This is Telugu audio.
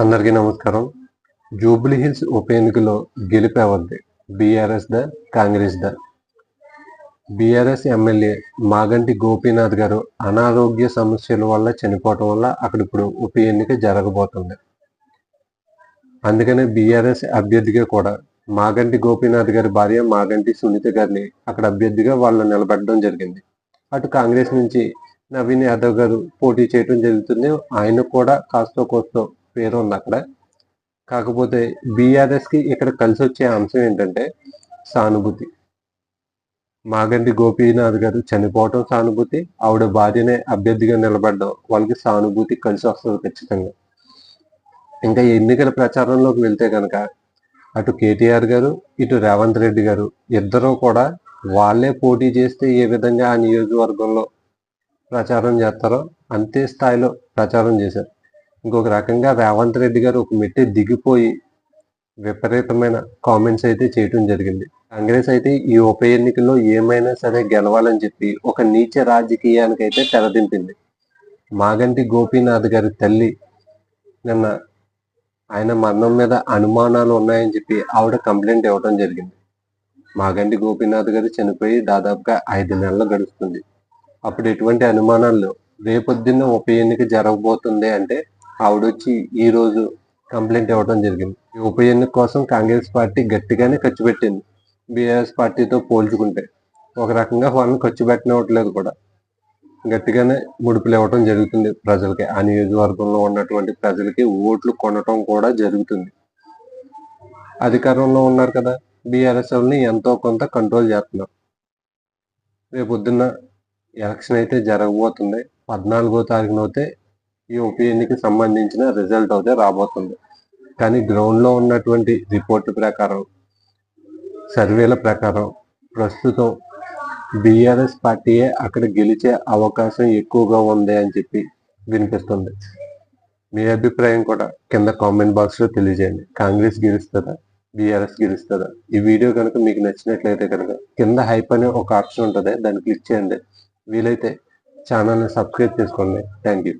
అందరికీ నమస్కారం. జూబ్లీ హిల్స్ ఉప ఎన్నికలో గెలిపేవద్ది బీఆర్ఎస్ ద కాంగ్రెస్ ద. బీఆర్ఎస్ ఎమ్మెల్యే మాగంటి గోపీనాథ్ గారు అనారోగ్య సమస్యల వల్ల చనిపోవటం వల్ల అక్కడ ఇప్పుడు ఉప ఎన్నిక జరగబోతుంది. అందుకనే బీఆర్ఎస్ అభ్యర్థిగా కూడా మాగంటి గోపీనాథ్ గారి భార్య మాగంటి సునీత గారిని అక్కడ అభ్యర్థిగా వాళ్ళు నిలబెట్టడం జరిగింది. అటు కాంగ్రెస్ నుంచి నవీన్ యాదవ్ గారు పోటీ చేయడం జరుగుతుంది. ఆయన కూడా కాస్తో కోస్తో పేరు ఉంది అక్కడ. కాకపోతే బిఆర్ఎస్కి ఇక్కడ కలిసి వచ్చే అంశం ఏంటంటే సానుభూతి. మాగంటి గోపీనాథ్ గారు చనిపోవటం సానుభూతి ఆవిడ భార్యనే అభ్యర్థిగా నిలబడడం వాళ్ళకి సానుభూతి కలిసి వస్తుంది ఖచ్చితంగా. ఇంకా ఎన్నికల ప్రచారంలోకి వెళ్తే కనుక అటు కేటీఆర్ గారు ఇటు రేవంత్ రెడ్డి గారు ఇద్దరూ కూడా వాళ్ళే పోటీ చేస్తే ఏ విధంగా ఆ నియోజకవర్గంలో ప్రచారం చేస్తారో అంతే స్థాయిలో ప్రచారం చేశారు. ఇంకొక రకంగా రేవంత్ రెడ్డి గారు ఒక మెట్టి దిగిపోయి విపరీతమైన కామెంట్స్ అయితే చేయటం జరిగింది. కాంగ్రెస్ అయితే ఈ ఉప ఎన్నికల్లో ఏమైనా సరే గెలవాలని చెప్పి ఒక నీచ రాజకీయానికి అయితే తెరదింపింది. మాగంటి గోపీనాథ్ గారి తల్లి నిన్న ఆయన మరణం మీద అనుమానాలు ఉన్నాయని చెప్పి ఆవిడ కంప్లైంట్ ఇవ్వడం జరిగింది. మాగంటి గోపీనాథ్ గారు చనిపోయి దాదాపుగా ఐదు నెలలు గడుస్తుంది. అప్పుడు ఎటువంటి అనుమానాలు రేపొద్దున్న ఉప ఎన్నిక జరగబోతుంది అంటే ఆవిడ వచ్చి ఈ రోజు కంప్లైంట్ ఇవ్వడం జరిగింది. ఈ ఉప ఎన్నిక కోసం కాంగ్రెస్ పార్టీ గట్టిగానే ఖర్చు పెట్టింది. బీఆర్ఎస్ పార్టీతో పోల్చుకుంటే ఒక రకంగా వాళ్ళని ఖర్చు పెట్టనివ్వట్లేదు కూడా. గట్టిగానే ముడుపులు ఇవ్వటం జరుగుతుంది ప్రజలకి. ఆ నియోజకవర్గంలో ఉన్నటువంటి ప్రజలకి ఓట్లు కొనటం కూడా జరుగుతుంది. అధికారంలో ఉన్నారు కదా బీఆర్ఎస్ వాళ్ళని ఎంతో కొంత కంట్రోల్ చేస్తున్నారు. రేపు పొద్దున్న ఎలక్షన్ అయితే జరగబోతుంది. పద్నాలుగో తారీఖున అయితే ఈ ఉప ఎన్నికకి సంబంధించిన రిజల్ట్ అయితే రాబోతుంది. కానీ గ్రౌండ్లో ఉన్నటువంటి రిపోర్ట్ ప్రకారం సర్వేల ప్రకారం ప్రస్తుతం బీఆర్ఎస్ పార్టీయే అక్కడ గెలిచే అవకాశం ఎక్కువగా ఉంది అని చెప్పి వినిపిస్తుంది. మీ అభిప్రాయం కూడా కింద కామెంట్ బాక్స్లో తెలియజేయండి. కాంగ్రెస్ గెలుస్తుందా? బీఆర్ఎస్ గెలుస్తుందా? ఈ వీడియో కనుక మీకు నచ్చినట్లయితే కనుక కింద హైప్ అనే ఒక ఆప్షన్ ఉంటుంది దాన్ని క్లిక్ చేయండి. వీలైతే ఛానల్ని సబ్స్క్రైబ్ చేసుకోండి. Thank you